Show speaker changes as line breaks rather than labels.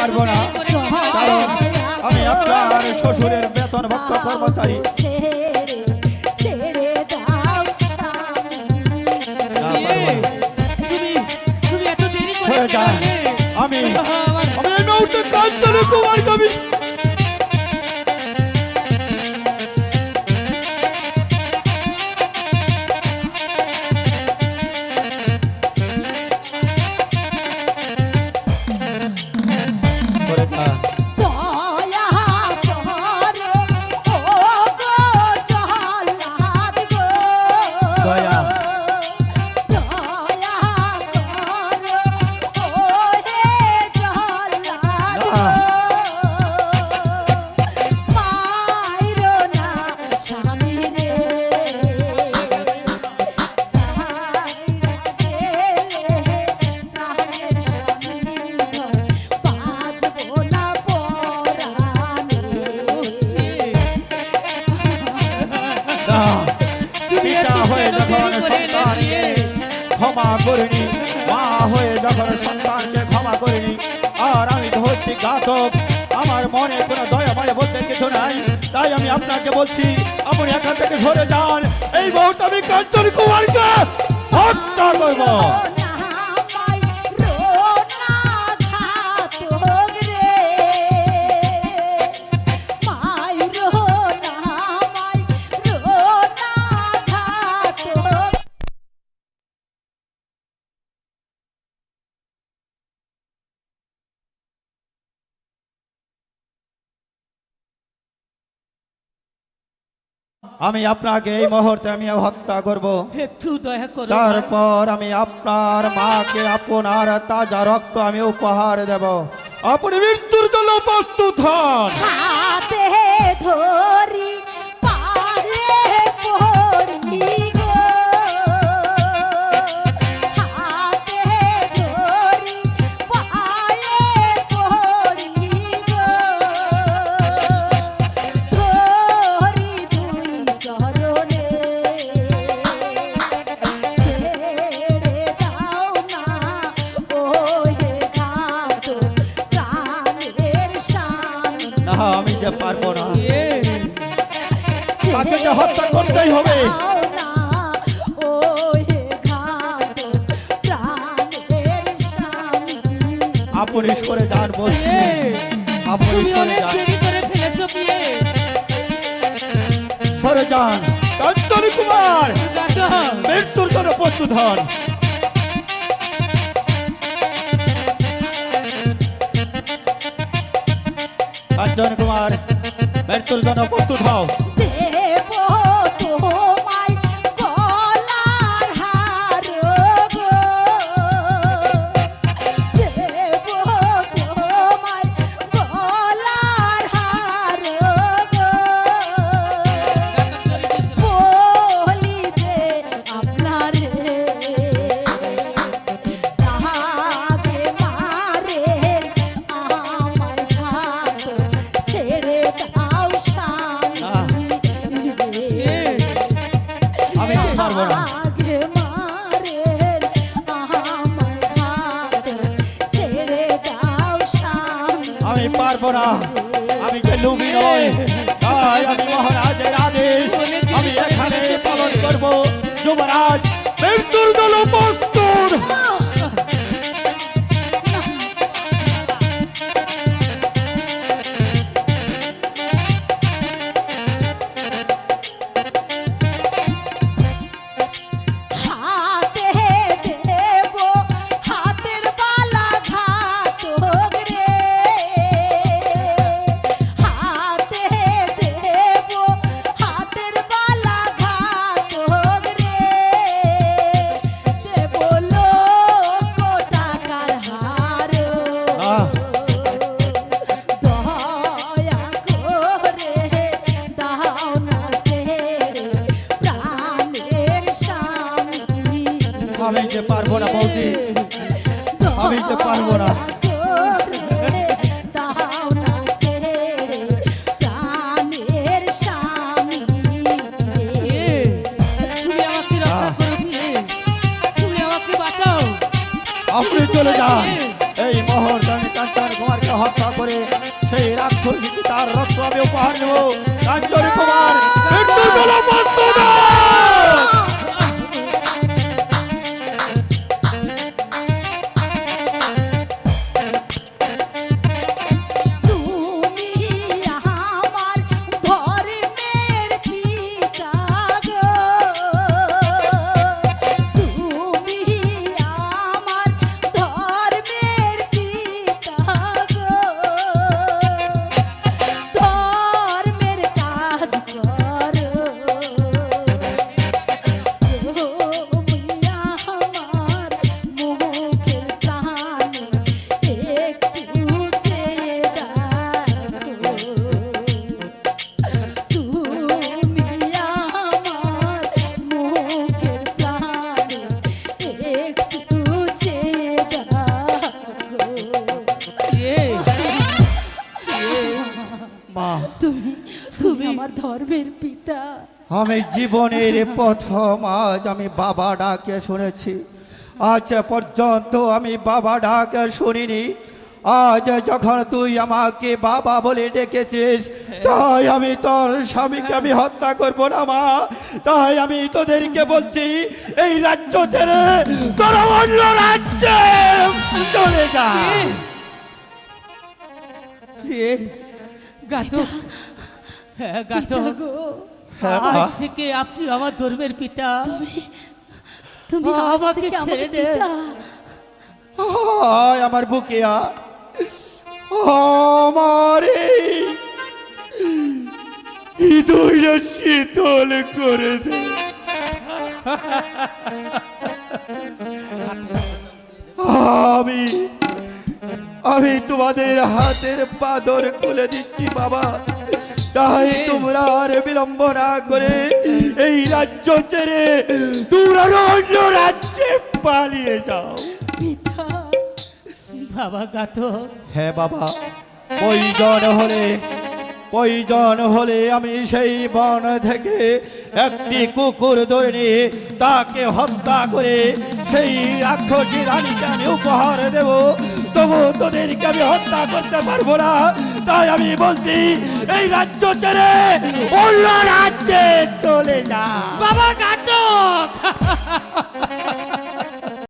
পারব না। কারণ আমি আপনার শ্বশুরের বেতন ভক্ত কর্মচারী। আমি আমি
দাও কাজ
না, তোমার
বিয়ে,
করিনি। মা হয়ে যখন সন্তানকে ক্ষমা করিনি, আর আমি তো হচ্ছি ঘাতক, আমার মনে কোনো দয়া মায়া বলতে কিছু নাই। তাই আমি আপনাকে বলছি, আপনি এখান থেকে সরে যান। এই মুহূর্তে আমি কাঞ্চন কুমারকে হত্যা করব। আমি আপনাকে এই মুহূর্তে আমি হত্যা করব।
একটু দয়া করো
তারপর আমি আপনার মাকে আপনার তাজা রক্ত আমি উপহার দেব। আপনি মৃত্যুর
না
আমি যে পারব না। তাকে যে হত্যা করতেই হবে। আপনি সরে যান বলছি। আপনি সরে যান। সরে কাঞ্চন কুমার মৃত্যুর জন্য প্রস্তুত হন। কাঞ্চন কুমার মৃত্যুর জন্য প্রস্তুত হও না আমি লুবি নই তাই আমি মহারাজের আদেশ। আমি এখানে পালন করব। যুবরাজ, মৃত্যুর জন্য যে পারব না বৌদি। আমি যে পারব না। আপনি চলে যান। এই মুহূর্তে আমি কাঞ্চন কুমারকে
হত্যা করে সেই রাক্ষসীকে তার রক্ত আমি উপহার দেব। কাঞ্চন কুমার
ধর্মের পিতা
আমি জীবনের প্রথম আজ আমি বাবা ডাকে শুনেছি আজ পর্যন্ত আমি বাবা ডাকে শুনিনি আজ যখন তুই আমাকে বাবা বলে ডেকেছিস তাই আমি তোর স্বামীকে আমি হত্যা করব না মা তাই আমি তোদেরকে বলছি এই রাজ্য ছেড়ে তোরা অন্য রাজ্যে চলে যা
হ্যাঁ ঘাতক
হ্যাঁ।
আজ থেকে আপনি আমার ধর্মের পিতা।
তুমি
আমাকে ছেড়ে দে।
আমার বুকে আমার হৃদয়টা শীতল করে দে। আমি আমি তোমাদের হাতের পাদর খুলে দিচ্ছি বাবা। তাই তোমরা আর বিলম্ব না করে এই রাজ্য ছেড়ে তোমরা অন্য রাজ্যে পালিয়ে যাও।
পিতা
বাবা ঘাতক।
হ্যাঁ বাবা প্রয়োজন হলে প্রয়োজন হলে আমি সেই বন থেকে একটি কুকুর ধরে নিয়ে তাকে হত্যা করে সেই রাক্ষসী রানীকে আমি উপহার দেব। তবু তোদেরকে আমি হত্যা করতে পারব না। তাই আমি বলছি এই রাজ্য ছেড়ে অন্য রাজ্যে চলে যা।
বাবা ঘাতক